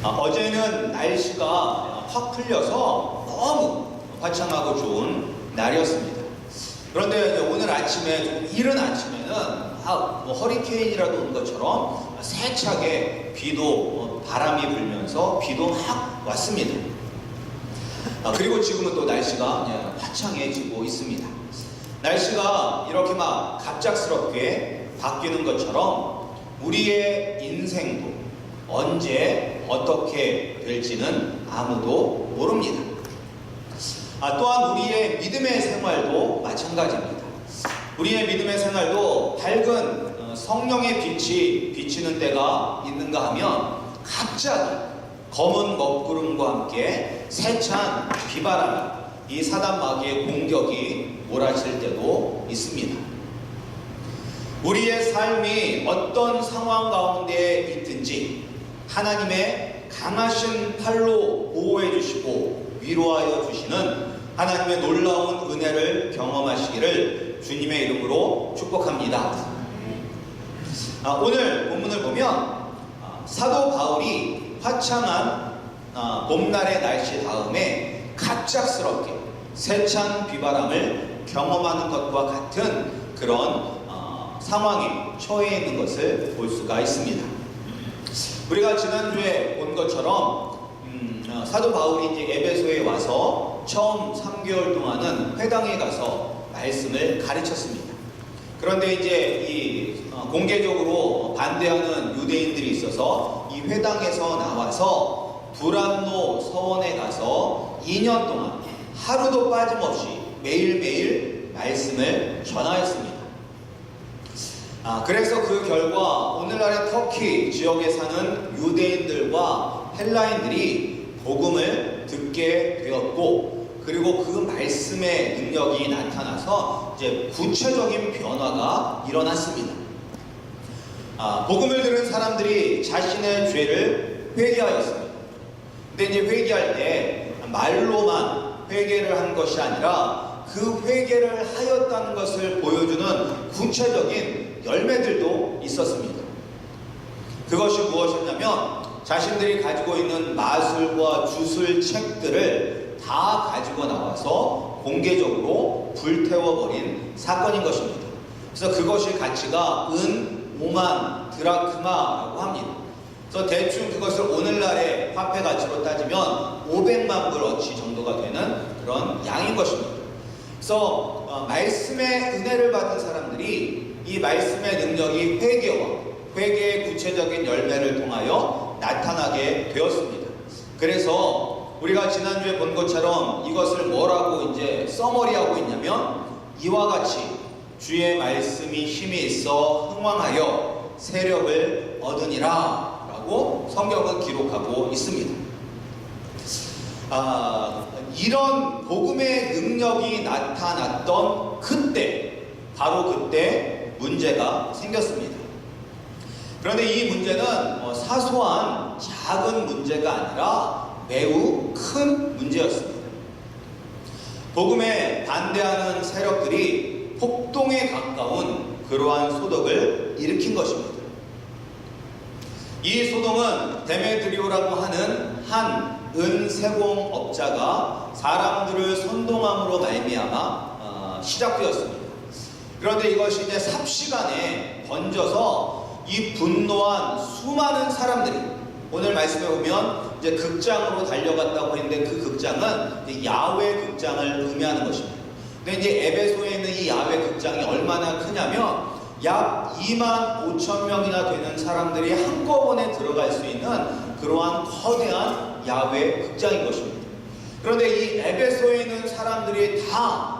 아, 어제는 날씨가 확 풀려서 너무 화창하고 좋은 날이었습니다. 그런데 오늘 아침에 좀 이른 아침에는 아, 뭐 허리케인이라도 온 것처럼 세차게 비도 어, 바람이 불면서 비도 막 왔습니다. 아, 그리고 지금은 또 날씨가 예, 화창해지고 있습니다. 날씨가 이렇게 막 갑작스럽게 바뀌는 것처럼 우리의 인생도 언제 어떻게 될지는 아무도 모릅니다. 아, 또한 우리의 믿음의 생활도 마찬가지입니다. 우리의 믿음의 생활도 밝은 어, 성령의 빛이 비치는 때가 있는가 하면 갑자기 검은 먹구름과 함께 세찬 비바람이 이 사단 마귀의 공격이 몰아칠 때도 있습니다. 우리의 삶이 어떤 상황 가운데 있든지 하나님의 강하신 팔로 보호해 주시고 위로하여 주시는 하나님의 놀라운 은혜를 경험하시기를 주님의 이름으로 축복합니다. 아, 오늘 본문을 보면 아, 사도 바울이 화창한 아, 봄날의 날씨 다음에 갑작스럽게 세찬 비바람을 경험하는 것과 같은 그런 어, 상황에 처해 있는 것을 볼 수가 있습니다. 우리가 지난주에 본 것처럼 음, 어, 사도 바울이 이제 에베소에 와서 처음 3개월 동안은 회당에 가서 말씀을 가르쳤습니다. 그런데 이제 이 어, 공개적으로 반대하는 유대인들이 있어서 이 회당에서 나와서 두란노 서원에 가서 2년 동안 하루도 빠짐없이 매일매일 말씀을 전하였습니다. 아, 그래서 그 결과 오늘날의 터키 지역에 사는 유대인들과 헬라인들이 복음을 듣게 되었고 그리고 그 말씀의 능력이 나타나서 이제 구체적인 변화가 일어났습니다. 아, 복음을 들은 사람들이 자신의 죄를 회개하였습니다. 근데 이제 회개할 때 말로만 회개를 한 것이 아니라 그 회개를 하였다는 것을 보여주는 구체적인 열매들도 있었습니다. 그것이 무엇이었냐면 자신들이 가지고 있는 마술과 주술 책들을 다 가지고 나와서 공개적으로 불태워버린 사건인 것입니다. 그래서 그것이 가치가 은 5만 드라크마라고 합니다. 그래서 대충 그것을 오늘날의 화폐 가치로 따지면 500만 불어치 정도가 되는 그런 양인 것입니다. 그래서 어, 말씀의 은혜를 받은 사람들이 이 말씀의 능력이 회개와 회개의 구체적인 열매를 통하여 나타나게 되었습니다. 그래서 우리가 지난주에 본 것처럼 이것을 뭐라고 이제 써머리하고 있냐면 이와 같이 주의 말씀이 힘이 있어 흥왕하여 세력을 얻으니라 라고 성경은 기록하고 있습니다. 아, 이런 복음의 능력이 나타났던 그때, 바로 그때 문제가 생겼습니다. 그런데 이 문제는 어, 사소한 작은 문제가 아니라 매우 큰 문제였습니다. 복음에 반대하는 세력들이 폭동에 가까운 그러한 소득을 일으킨 것입니다. 이 소동은 데메드리오라고 하는 한 은세공업자가 사람들을 선동함으로 말미암아 어, 시작되었습니다. 그런데 이것이 이제 삽시간에 번져서 이 분노한 수많은 사람들이 오늘 말씀에 보면 이제 극장으로 달려갔다고 했는데 그 극장은 야외 극장을 의미하는 것입니다. 근데 이제 에베소에 있는 이 야외 극장이 얼마나 크냐면 약 2만 5천 명이나 되는 사람들이 한꺼번에 들어갈 수 있는 그러한 거대한 야외 극장인 것입니다. 그런데 이 에베소에 있는 사람들이 다 어,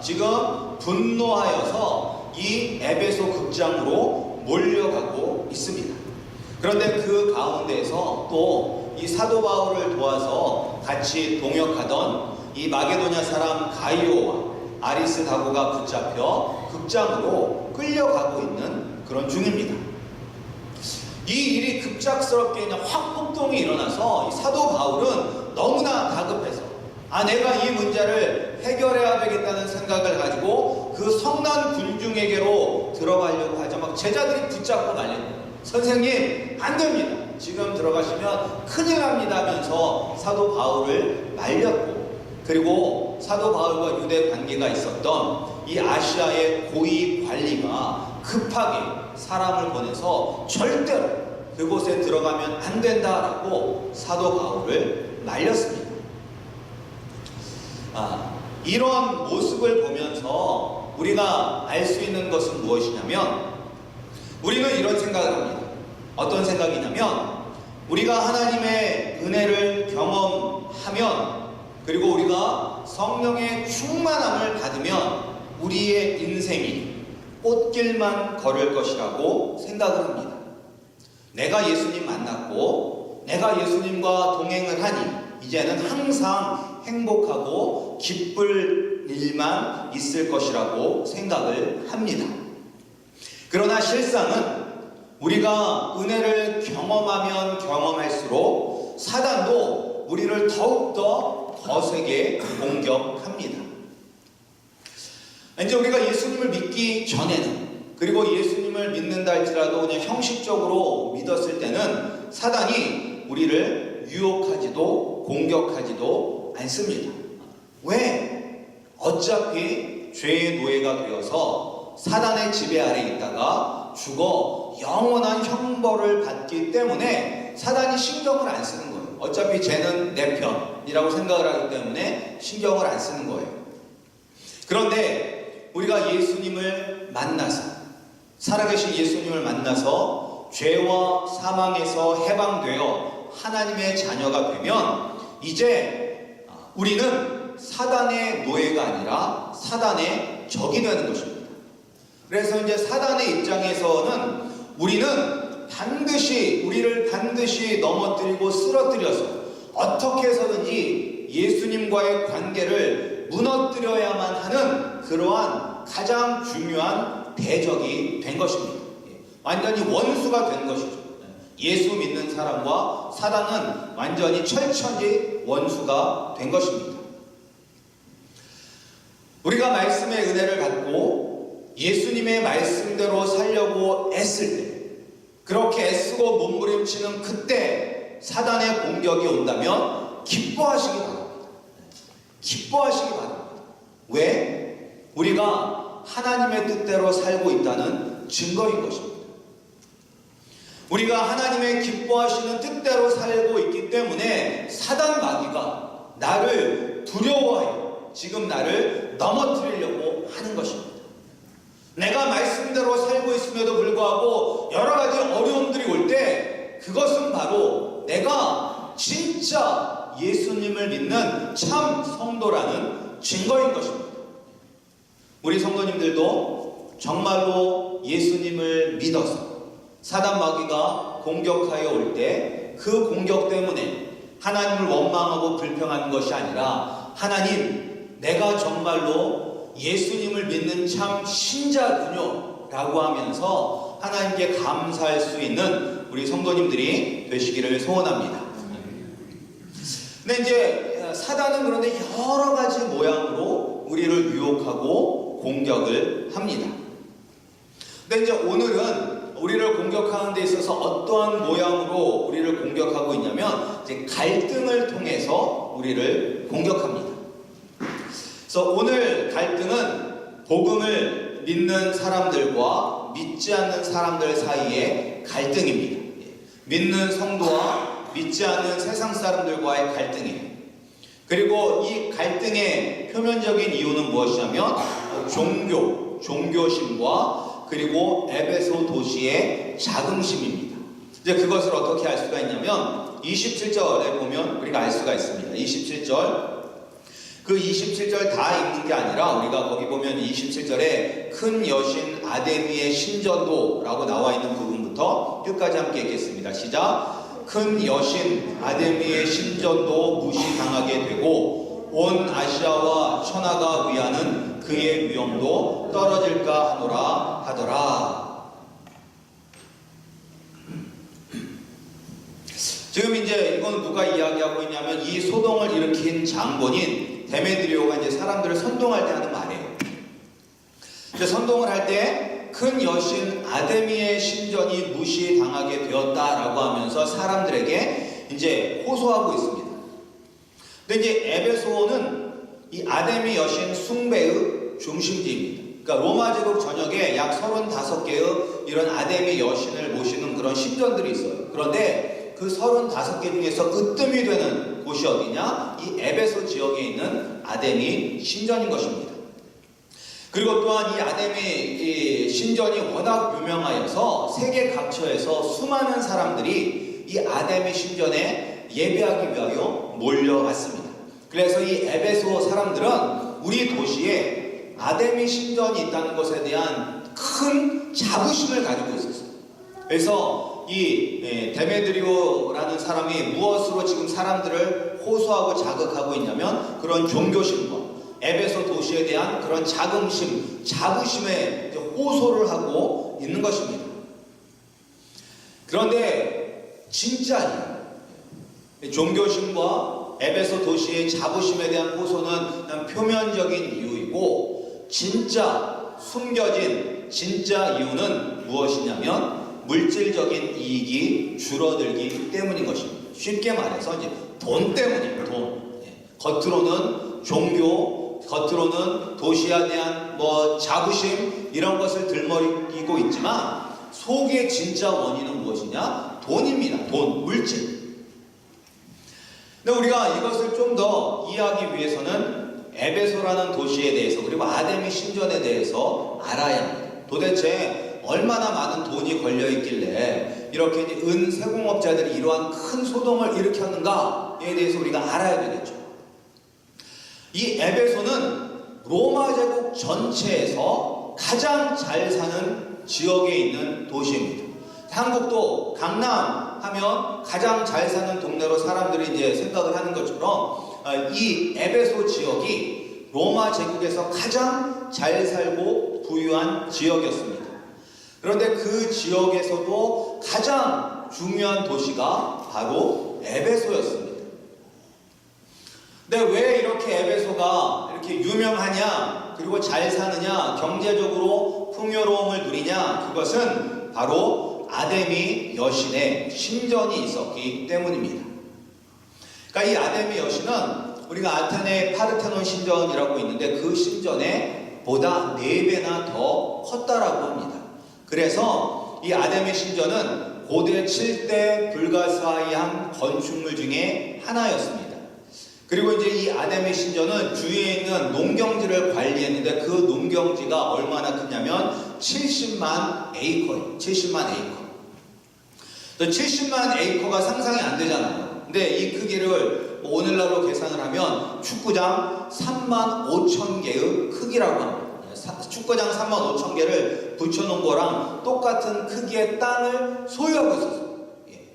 지금 분노하여서 이 에베소 극장으로 몰려가고 있습니다. 그런데 그 가운데에서 또 이 사도 바울을 도와서 같이 동역하던 이 마게도냐 사람 가이오와 아리스 다고가 붙잡혀 극장으로 끌려가고 있는 그런 중입니다. 이 일이 급작스럽게 그냥 확 폭동이 일어나서 이 사도 바울은 너무나 다급해서 아 내가 이 문제를 해결해야 되겠다는 생각을 가지고 그 성난 군중에게로 들어가려고 하자 막 제자들이 붙잡고 거예요. 선생님 안 됩니다. 지금 들어가시면 큰일 납니다 하면서 사도 바울을 말렸고 그리고 사도 바울과 유대 관계가 있었던 이 아시아의 고위 관리가 급하게 사람을 보내서 절대로 그곳에 들어가면 안 된다라고 사도 바울을 말렸습니다. 아, 이런 모습을 보면서 우리가 알 수 있는 것은 무엇이냐면 우리는 이런 생각을 합니다. 어떤 생각이냐면 우리가 하나님의 은혜를 경험하면 그리고 우리가 성령의 충만함을 받으면 우리의 인생이 꽃길만 걸을 것이라고 생각을 합니다. 내가 예수님 만났고 내가 예수님과 동행을 하니 이제는 항상 행복하고 기쁠 일만 있을 것이라고 생각을 합니다. 그러나 실상은 우리가 은혜를 경험하면 경험할수록 사단도 우리를 더욱더 거세게 공격합니다. 이제 우리가 예수님을 믿기 전에는 그리고 예수님을 믿는다 할지라도 그냥 형식적으로 믿었을 때는 사단이 우리를 유혹하지도 공격하지도 않습니다. 왜? 어차피 죄의 노예가 되어서 사단의 지배 아래 있다가 죽어 영원한 형벌을 받기 때문에 사단이 신경을 안 쓰는 거예요. 어차피 죄는 내 편이라고 생각을 하기 때문에 신경을 안 쓰는 거예요. 그런데 우리가 예수님을 만나서 살아계신 예수님을 만나서 죄와 사망에서 해방되어 하나님의 자녀가 되면 이제 우리는 사단의 노예가 아니라 사단의 적이 되는 것입니다. 그래서 이제 사단의 입장에서는 우리는 반드시 우리를 반드시 넘어뜨리고 쓰러뜨려서 어떻게 해서든지 예수님과의 관계를 무너뜨려야만 하는 그러한 가장 중요한 대적이 된 것입니다. 예, 완전히 원수가 된 것이죠. 예수 믿는 사람과 사단은 완전히 철천지 원수가 된 것입니다. 우리가 말씀의 은혜를 받고 예수님의 말씀대로 살려고 애쓸 때, 그렇게 애쓰고 몸부림치는 그때 사단의 공격이 온다면 기뻐하시기 바랍니다. 기뻐하시기 바랍니다. 왜? 우리가 하나님의 뜻대로 살고 있다는 증거인 것입니다. 우리가 하나님의 기뻐하시는 뜻대로 살고 있기 때문에 사단 마귀가 나를 두려워해 지금 나를 넘어뜨리려고 하는 것입니다. 내가 말씀대로 살고 있음에도 불구하고 여러 가지 어려움들이 올 때 그것은 바로 내가 진짜 예수님을 믿는 참 성도라는 증거인 것입니다. 우리 성도님들도 정말로 예수님을 믿어서 사단 마귀가 공격하여 올 때 그 공격 때문에 하나님을 원망하고 불평하는 것이 아니라 하나님 내가 정말로 예수님을 믿는 참 신자군요 라고 하면서 하나님께 감사할 수 있는 우리 성도님들이 되시기를 소원합니다. 근데 이제 사단은 그런데 여러 가지 모양으로 우리를 유혹하고 공격을 합니다. 근데 이제 오늘은 우리를 공격하는 데 있어서 어떠한 모양으로 우리를 공격하고 있냐면 이제 갈등을 통해서 우리를 공격합니다. 그래서 오늘 갈등은 복음을 믿는 사람들과 믿지 않는 사람들 사이의 갈등입니다. 예. 믿는 성도와 믿지 않는 세상 사람들과의 갈등이에요. 그리고 이 갈등의 표면적인 이유는 무엇이냐면 종교, 종교심과 그리고 에베소 도시의 자긍심입니다. 이제 그것을 어떻게 알 수가 있냐면 27절에 보면 우리가 알 수가 있습니다. 27절 그 27절 다 읽는 게 아니라 우리가 거기 보면 27절에 큰 여신 아데미의 신전도라고 나와 있는 부분부터 끝까지 함께 읽겠습니다. 시작. 큰 여신 아데미의 신전도 무시당하게 되고 온 아시아와 천하가 위하는 그의 위엄도 떨어질까 하노라 하더라. 지금 이제 이건 누가 이야기하고 있냐면 이 소동을 일으킨 장본인 데메드리오가 이제 사람들을 선동할 때 하는 말이에요. 이제 선동을 할 때 큰 여신 아데미의 신전이 무시당하게 되었다라고 하면서 사람들에게 이제 호소하고 있습니다. 근데 이제 에베소는 이 아데미 여신 숭배의 중심지입니다. 그러니까 로마 제국 전역에 약 35개의 이런 아데미 여신을 모시는 그런 신전들이 있어요. 그런데 그 35개 중에서 으뜸이 되는 곳이 어디냐? 이 에베소 지역에 있는 아데미 신전인 것입니다. 그리고 또한 이 아데미 이 신전이 워낙 유명하여서 세계 각처에서 수많은 사람들이 이 아데미 신전에 예배하기 위하여 몰려왔습니다. 그래서 이 에베소 사람들은 우리 도시에 아데미 신전이 있다는 것에 대한 큰 자부심을 가지고 있었어요. 그래서 이 예, 데메드리오라는 사람이 무엇으로 지금 사람들을 호소하고 자극하고 있냐면 그런 종교심과 에베소 도시에 대한 그런 자긍심, 자부심에 호소를 하고 있는 것입니다. 그런데 진짜 이 종교심과 에베소 도시의 자부심에 대한 호소는 그냥 표면적인 이유이고 진짜 숨겨진 진짜 이유는 무엇이냐면 물질적인 이익이 줄어들기 때문인 것입니다. 쉽게 말해서 이제 돈 때문이에요. 돈. 예. 겉으로는 종교, 겉으로는 도시에 대한 뭐 자부심 이런 것을 들머리고 있지만 속의 진짜 원인은 무엇이냐? 돈입니다. 돈, 물질. 근데 우리가 이것을 좀 더 이해하기 위해서는 에베소라는 도시에 대해서 그리고 아데미 신전에 대해서 알아야 합니다. 도대체 얼마나 많은 돈이 걸려 있길래 이렇게 은 세공업자들이 이러한 큰 소동을 일으켰는가에 대해서 우리가 알아야 되겠죠. 이 에베소는 로마 제국 전체에서 가장 잘 사는 지역에 있는 도시입니다. 한국도 강남 하면 가장 잘 사는 동네로 사람들이 이제 생각을 하는 것처럼 어, 이 에베소 지역이 로마 제국에서 가장 잘 살고 부유한 지역이었습니다. 그런데 그 지역에서도 가장 중요한 도시가 바로 에베소였습니다. 근데 왜 이렇게 에베소가 이렇게 유명하냐, 그리고 잘 사느냐, 경제적으로 풍요로움을 누리냐, 그것은 바로 아데미 여신의 신전이 있었기 때문입니다. 그러니까 이 아데미 여신은 우리가 아테네 파르테논 신전이라고 있는데 그 신전에 보다 4배나 더 컸다라고 합니다. 그래서 이 아데미 신전은 고대 7대 불가사의한 건축물 중에 하나였습니다. 그리고 이제 이 아데미 신전은 주위에 있는 농경지를 관리했는데 그 농경지가 얼마나 크냐면 70만 에이커예요. 70만 에이커. 70만 에이커가 상상이 안 되잖아요. 근데 이 크기를 뭐 오늘날로 계산을 하면 축구장 3만 5천 개의 크기라고 합니다. 사- 축구장 3만 5천 개를 붙여놓은 거랑 똑같은 크기의 땅을 소유하고 있었어요. 예.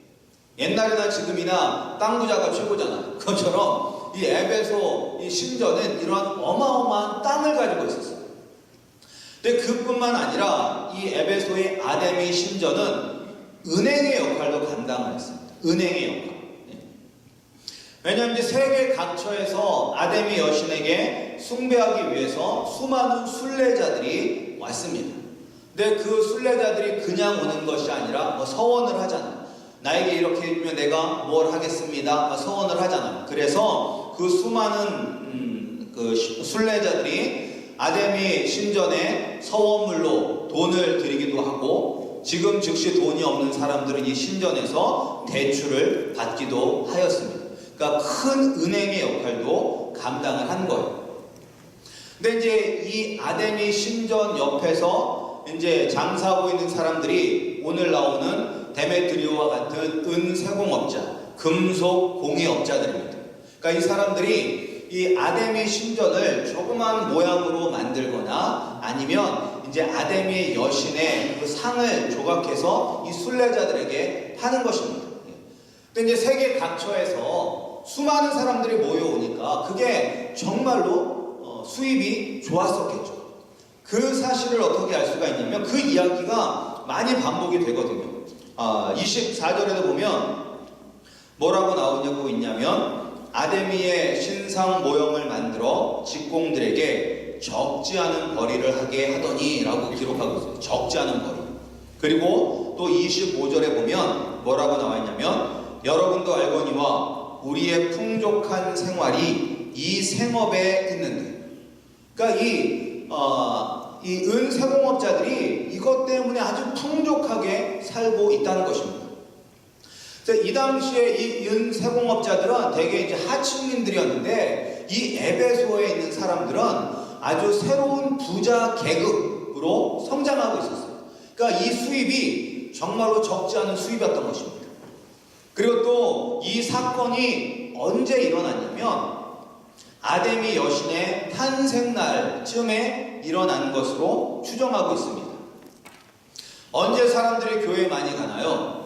옛날이나 지금이나 땅 부자가 최고잖아요. 그것처럼 이 에베소 이 신전은 이러한 어마어마한 땅을 가지고 있었어요. 근데 그뿐만 아니라 이 에베소의 아데미 신전은 은행의 역할도 감당을 했습니다. 은행의 역할. 예. 왜냐하면 세계 각처에서 아데미 여신에게 숭배하기 위해서 수많은 순례자들이 왔습니다. 근데 그 순례자들이 그냥 오는 것이 아니라 뭐 서원을 하잖아요. 나에게 이렇게 해주면 내가 뭘 하겠습니다. 막 서원을 하잖아요. 그래서 그 수많은 음, 그 시- 순례자들이 아데미 신전에 서원물로 돈을 드리기도 하고 지금 즉시 돈이 없는 사람들은 이 신전에서 대출을 받기도 하였습니다. 그러니까 큰 은행의 역할도 감당을 한 거예요. 근데 이제 이 아데미 신전 옆에서 이제 장사하고 있는 사람들이 오늘 나오는 데메트리오와 같은 은세공업자, 금속 공예업자들입니다. 그러니까 이 사람들이 이 아데미 신전을 조그만 모양으로 만들거나 아니면 이제 아데미 여신의 그 상을 조각해서 이 순례자들에게 파는 것입니다. 근데 이제 세계 각처에서 수많은 사람들이 모여오니까 그게 정말로 어, 수입이 좋았었겠죠. 그 사실을 어떻게 알 수가 있냐면 그 이야기가 많이 반복이 되거든요. 아, 24절에도 보면 뭐라고 나오냐고 있냐면 아데미의 신상 모형을 만들어 직공들에게 적지 않은 벌이를 하게 하더니라고 기록하고 있어요. 적지 않은 벌이. 그리고 또 25절에 보면 뭐라고 나와 있냐면 여러분도 알거니와 우리의 풍족한 생활이 이 생업에 있는데 그러니까 이, 어, 이 은세공업자들이 이것 때문에 아주 풍족하게 살고 있다는 것입니다. 이 당시에 이 은세공업자들은 대개 이제 하층민들이었는데 이 에베소에 있는 사람들은 아주 새로운 부자 계급으로 성장하고 있었어요. 그러니까 이 수입이 정말로 적지 않은 수입이었던 것입니다. 그리고 또 이 사건이 언제 일어났냐면 아데미 여신의 탄생날쯤에 일어난 것으로 추정하고 있습니다. 언제 사람들이 교회에 많이 가나요?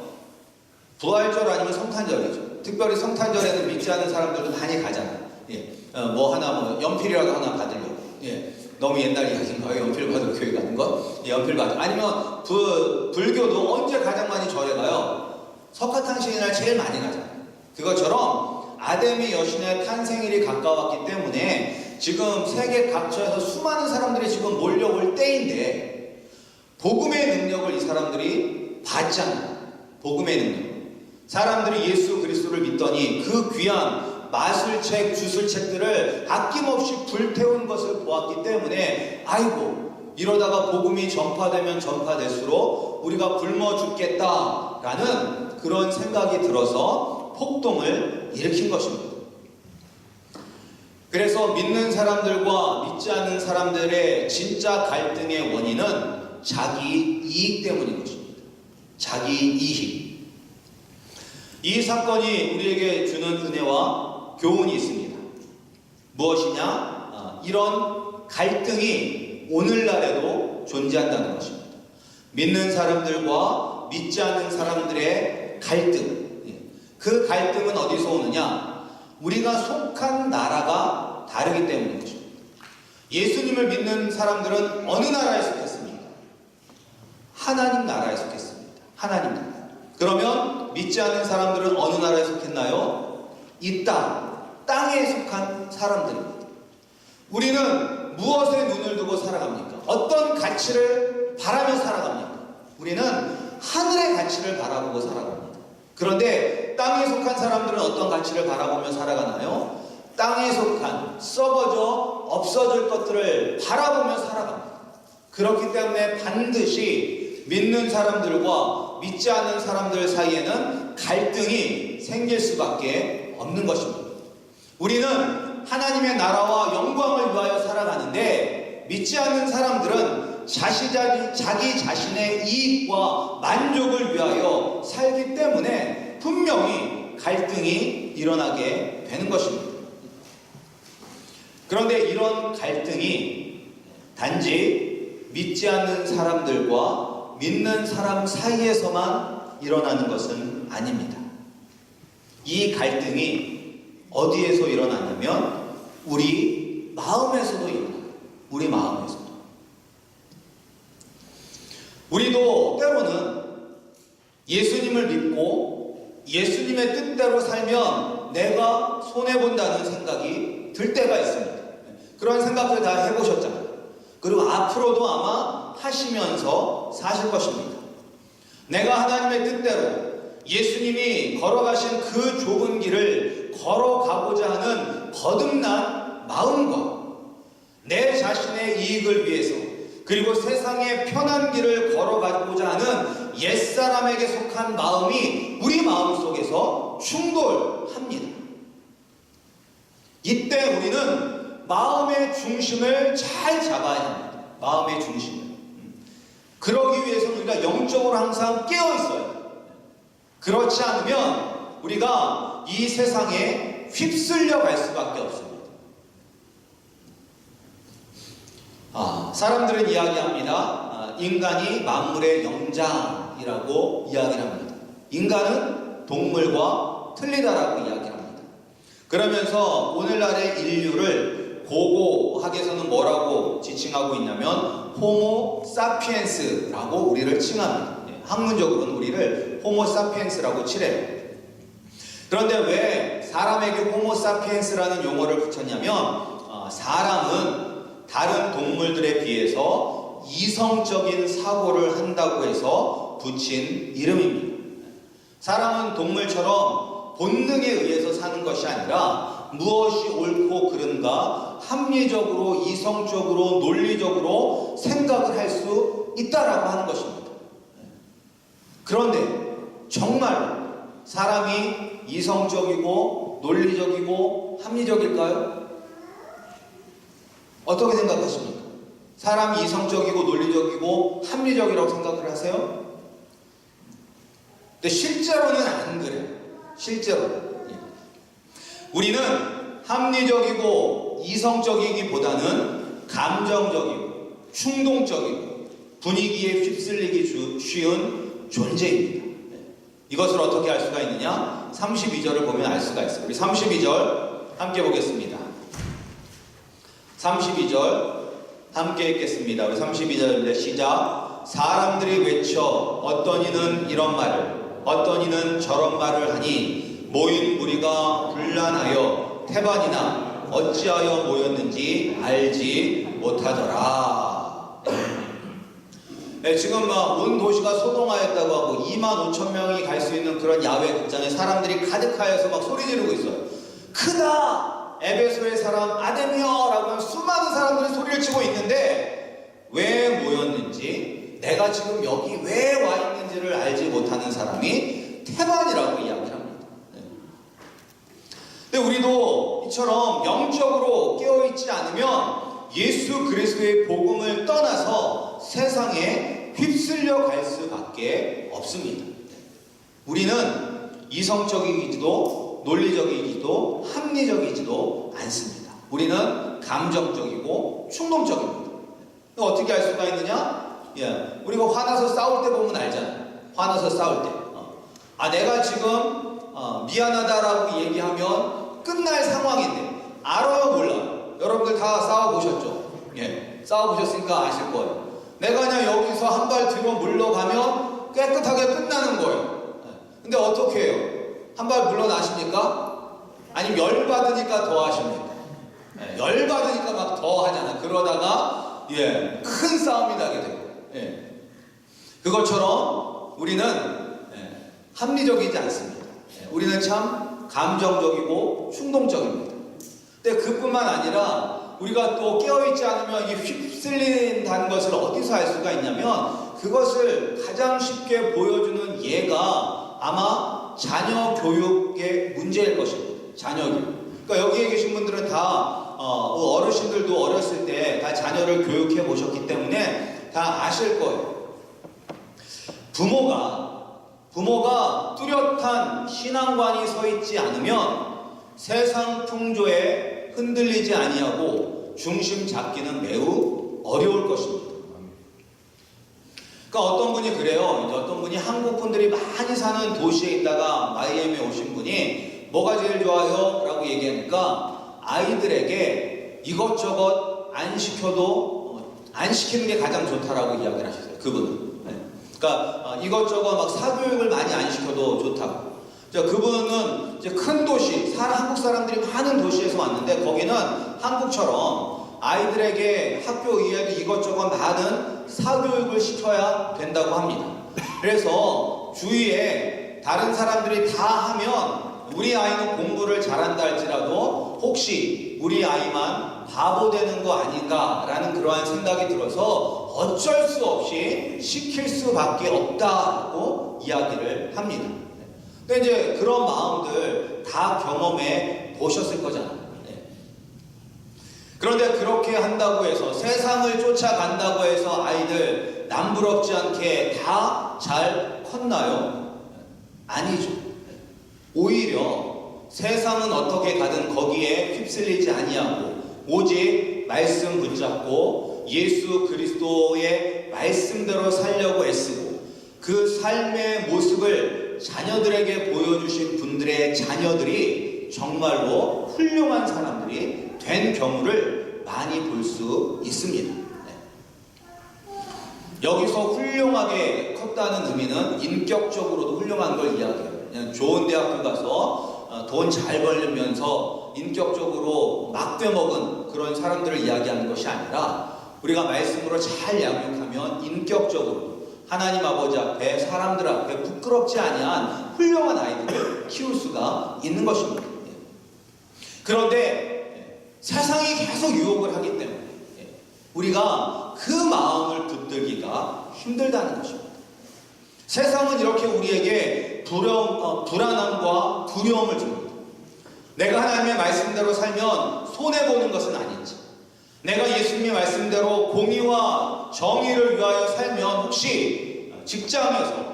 부활절 아니면 성탄절이죠. 특별히 성탄절에는 믿지 않는 사람들도 많이 가잖아요. 예. 어, 뭐 하나 뭐 연필이라도 하나 받으려고. 예. 너무 옛날 이야기인 거예요. 연필 받으러 교회 가는 거. 예, 연필 받으. 아니면 부, 불교도 언제 가장 많이 절에 가요? 석가탄신일 날 제일 많이 가잖아요. 그것처럼 아데미 여신의 탄생일이 가까웠기 때문에 지금 세계 각처에서 수많은 사람들이 지금 몰려올 때인데 복음의 능력을 이 사람들이 받잖아요. 복음의 능력. 사람들이 예수 그리스도를 믿더니 그 귀한 마술책, 주술책들을 아낌없이 불태운 것을 보았기 때문에 아이고 이러다가 복음이 전파되면 전파될수록 우리가 굶어 죽겠다라는 그런 생각이 들어서 폭동을 일으킨 것입니다. 그래서 믿는 사람들과 믿지 않는 사람들의 진짜 갈등의 원인은 자기 이익 때문인 것입니다. 자기 이익. 이 사건이 우리에게 주는 은혜와 교훈이 있습니다. 무엇이냐? 아, 이런 갈등이 오늘날에도 존재한다는 것입니다. 믿는 사람들과 믿지 않는 사람들의 갈등. 예. 그 갈등은 어디서 오느냐? 우리가 속한 나라가 다르기 것입니다. 예수님을 믿는 사람들은 어느 나라에 속했습니까? 하나님 나라에 속했습니다. 하나님 나라. 그러면 믿지 않는 사람들은 어느 나라에 속했나요? 이 땅, 땅에 속한 사람들입니다. 우리는 무엇에 눈을 두고 살아갑니까? 어떤 가치를 바라며 살아갑니까? 우리는 하늘의 가치를 바라보고 살아갑니다. 그런데 땅에 속한 사람들은 어떤 가치를 바라보며 살아가나요? 땅에 속한 썩어져 없어질 것들을 바라보며 살아갑니다. 그렇기 때문에 반드시 믿는 사람들과 믿지 않는 사람들 사이에는 갈등이 생길 수밖에 없는 것입니다. 우리는 하나님의 나라와 영광을 위하여 살아가는데 믿지 않는 사람들은 자시 자기, 자신의 이익과 만족을 위하여 살기 때문에 분명히 갈등이 일어나게 되는 것입니다. 그런데 이런 갈등이 단지 믿지 않는 사람들과 믿는 사람 사이에서만 일어나는 것은 아닙니다. 이 갈등이 어디에서 일어나냐면 우리 마음에서도 일어나요. 우리 마음에서도. 우리도 때로는 예수님을 믿고 예수님의 뜻대로 살면 내가 손해본다는 생각이 들 때가 있습니다. 그런 생각들 다 해보셨잖아요. 그리고 앞으로도 아마 하시면서 사실 것입니다. 내가 하나님의 뜻대로 예수님이 걸어가신 그 좁은 길을 걸어가고자 하는 거듭난 마음과 내 자신의 이익을 위해서 그리고 세상의 편한 길을 걸어가고자 하는 옛사람에게 속한 마음이 우리 마음 속에서 충돌합니다. 이때 우리는 마음의 중심을 잘 잡아야 합니다. 마음의 중심을. 그러기 위해서는 우리가 영적으로 항상 깨어 있어요. 그렇지 않으면 우리가 이 세상에 휩쓸려 갈 수밖에 없습니다. 아, 사람들은 이야기합니다. 아, 인간이 만물의 영장이라고 이야기를 합니다. 인간은 동물과 틀리다라고 이야기를 합니다. 그러면서 오늘날의 인류를 고고학에서는 뭐라고 지칭하고 있냐면 호모 사피엔스라고 우리를 칭합니다. 예, 학문적으로는 우리를 호모 사피엔스라고 칠해요. 그런데 왜 사람에게 호모 사피엔스라는 용어를 붙였냐면 어, 사람은 다른 동물들에 비해서 이성적인 사고를 한다고 해서 붙인 이름입니다. 사람은 동물처럼 본능에 의해서 사는 것이 아니라 무엇이 옳고 그른가 합리적으로 이성적으로 논리적으로 생각을 할 수 있다라고 하는 것입니다. 그런데 정말 사람이 이성적이고 논리적이고 합리적일까요? 어떻게 생각하십니까? 사람이 이성적이고 논리적이고 합리적이라고 생각을 하세요? 근데 실제로는 안 그래요. 실제로. 예. 우리는 합리적이고 이성적이기보다는 감정적이고 충동적이고 분위기에 휩쓸리기 주- 쉬운 존재입니다. 네. 이것을 어떻게 알 수가 있느냐? 32절을 보면 알 수가 있어요. 우리 32절 함께 보겠습니다. 32절 함께 읽겠습니다. 우리 32절인데 시작. 사람들이 외쳐 어떤 이는 이런 말을 어떤 이는 저런 말을 하니 모인 무리가 분란하여 태반이나 어찌하여 모였는지 알지 못하더라. 네, 지금 막온 도시가 소동하였다고 하고 2만 5천 명이 갈 수 있는 그런 야외 극장에 사람들이 가득하여서 막 소리 지르고 있어요. 크다! 에베소의 사람 아데미어 라고 하는 수많은 사람들이 소리를 치고 있는데 왜 모였는지 내가 지금 여기 왜 와 있는지를 알지 못하는 사람이 태반이라고 이야기를 합니다. 네. 근데 우리도 이처럼 영적으로 깨어있지 않으면 예수 그리스도의 복음을 떠나서 세상에 휩쓸려 갈 수밖에 없습니다. 우리는 이성적이지도 논리적이지도 합리적이지도 않습니다. 우리는 감정적이고 충동적입니다. 어떻게 알 수가 있느냐? 예, 우리가 화나서 싸울 때 보면 알잖아요. 화나서 싸울 때. 어. 아, 내가 지금 어, 미안하다라고 얘기하면 끝날 상황인데 알아요, 몰라요? 여러분들 다 싸워보셨죠? 예, 싸워보셨으니까 아실 거예요. 내가 그냥 여기서 한 발 뒤로 물러가면 깨끗하게 끝나는 거예요. 예. 근데 어떻게 해요? 한 발 물러나십니까? 아니면 열받으니까 더 하십니까? 예, 열받으니까 막 더 하잖아. 그러다가 예, 큰 싸움이 나게 돼요. 예. 그것처럼 우리는 예, 합리적이지 않습니다. 예, 우리는 참 감정적이고 충동적입니다. 근데 그뿐만 아니라 우리가 또 깨어있지 않으면 이게 휩쓸린다는 것을 어디서 알 수가 있냐면 그것을 가장 쉽게 보여주는 예가 아마 자녀 교육의 문제일 것입니다. 자녀 교육. 그러니까 여기에 계신 분들은 다 어, 뭐 어르신들도 어렸을 때 다 자녀를 교육해 보셨기 때문에 다 아실 거예요. 부모가 부모가 뚜렷한 신앙관이 서 있지 않으면 세상 풍조에 흔들리지 아니하고 중심 잡기는 매우 어려울 것입니다. 그러니까 어떤 분이 그래요. 어떤 분이 한국 분들이 많이 사는 도시에 있다가 마이애미에 오신 분이 뭐가 제일 좋아요? 라고 얘기하니까 아이들에게 이것저것 안 시켜도 어, 안 시키는 게 가장 좋다라고 이야기를 하셨어요. 그분은. 네. 그러니까 어, 이것저것 막 사교육을 많이 안 시켜도 좋다고. 자, 그분은 이제 큰 도시, 사- 한국 사람들이 많은 도시에서 왔는데 거기는 한국처럼 아이들에게 학교 이야기 이것저것 많은 사교육을 시켜야 된다고 합니다. 그래서 주위에 다른 사람들이 다 하면 우리 아이는 공부를 잘한다 할지라도 혹시 우리 아이만 바보 되는 거 아닌가라는 그러한 생각이 들어서 어쩔 수 없이 시킬 수밖에 없다고 이야기를 합니다. 근데 이제 그런 마음들 다 경험해 보셨을 거잖아요. 네. 그런데 그렇게 한다고 해서 세상을 쫓아간다고 해서 아이들 남부럽지 않게 다 잘 컸나요? 아니죠. 오히려 세상은 어떻게 가든 거기에 휩쓸리지 아니하고 오직 말씀 붙잡고 예수 그리스도의 말씀대로 살려고 애쓰고 그 삶의 모습을 자녀들에게 보여주신 분들의 자녀들이 정말로 훌륭한 사람들이 된 경우를 많이 볼 수 있습니다. 네. 여기서 훌륭하게 컸다는 의미는 인격적으로도 훌륭한 걸 이야기해요. 좋은 대학교 가서 어, 돈잘 벌면서 인격적으로 막되 먹은 그런 사람들을 이야기하는 것이 아니라 우리가 말씀으로 잘 양육하면 인격적으로 하나님 아버지 앞에 사람들 앞에 부끄럽지 아니한 훌륭한 아이들을 키울 수가 있는 것입니다. 예. 그런데 예, 세상이 계속 유혹을 하기 때문에 예, 우리가 그 마음을 붙들기가 힘들다는 것입니다. 세상은 이렇게 우리에게 불안, 어, 불안함과 두려움을 줍니다. 내가 하나님의 말씀대로 살면 손해보는 것은 아닌지, 내가 예수님의 말씀대로 공의와 정의를 위하여 살면 혹시 직장에서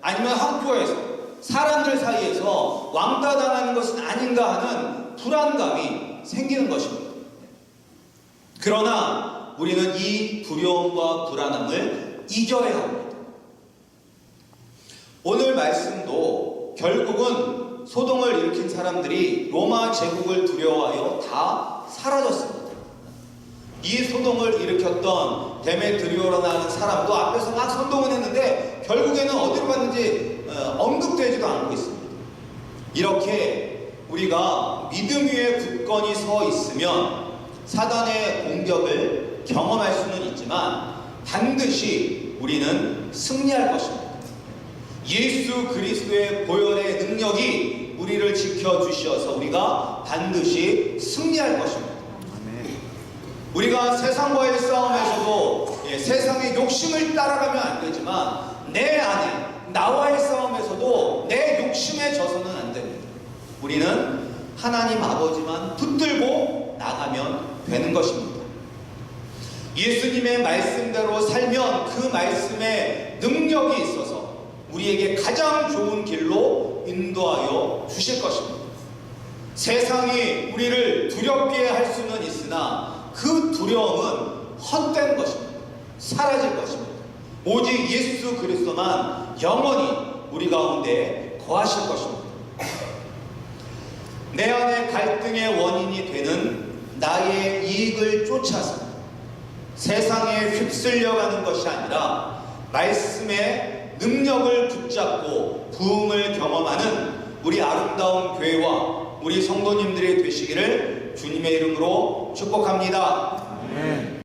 아니면 학교에서 사람들 사이에서 왕따 당하는 것은 아닌가 하는 불안감이 생기는 것입니다. 그러나 우리는 이 두려움과 불안함을 이겨야 합니다. 오늘 말씀도 결국은 소동을 일으킨 사람들이 로마 제국을 두려워하여 다 사라졌습니다. 이 소동을 일으켰던 데메드리오라는 사람도 앞에서 막 선동을 했는데 결국에는 어디로 갔는지 어, 언급되지도 않고 있습니다. 이렇게 우리가 믿음 위에 굳건히 서 있으면 사단의 공격을 경험할 수는 있지만 반드시 우리는 승리할 것입니다. 예수 그리스도의 보혈의 능력이 우리를 지켜주셔서 우리가 반드시 승리할 것입니다. 우리가 세상과의 싸움에서도 예, 세상의 욕심을 따라가면 안 되지만 내 안에 나와의 싸움에서도 내 욕심에 져서는 안 됩니다. 우리는 하나님 아버지만 붙들고 나가면 되는 것입니다. 예수님의 말씀대로 살면 그 말씀에 능력이 있어서 우리에게 가장 좋은 길로 인도하여 주실 것입니다. 세상이 우리를 두렵게 할 수는 있으나 그 두려움은 헛된 것입니다. 사라질 것입니다. 오직 예수 그리스도만 영원히 우리 가운데 거하실 것입니다. 내 안에 갈등의 원인이 되는 나의 이익을 쫓아서 세상에 휩쓸려가는 것이 아니라 말씀의 능력을 붙잡고 부흥을 경험하는 우리 아름다운 교회와 우리 성도님들이 되시기를 주님의 이름으로 축복합니다.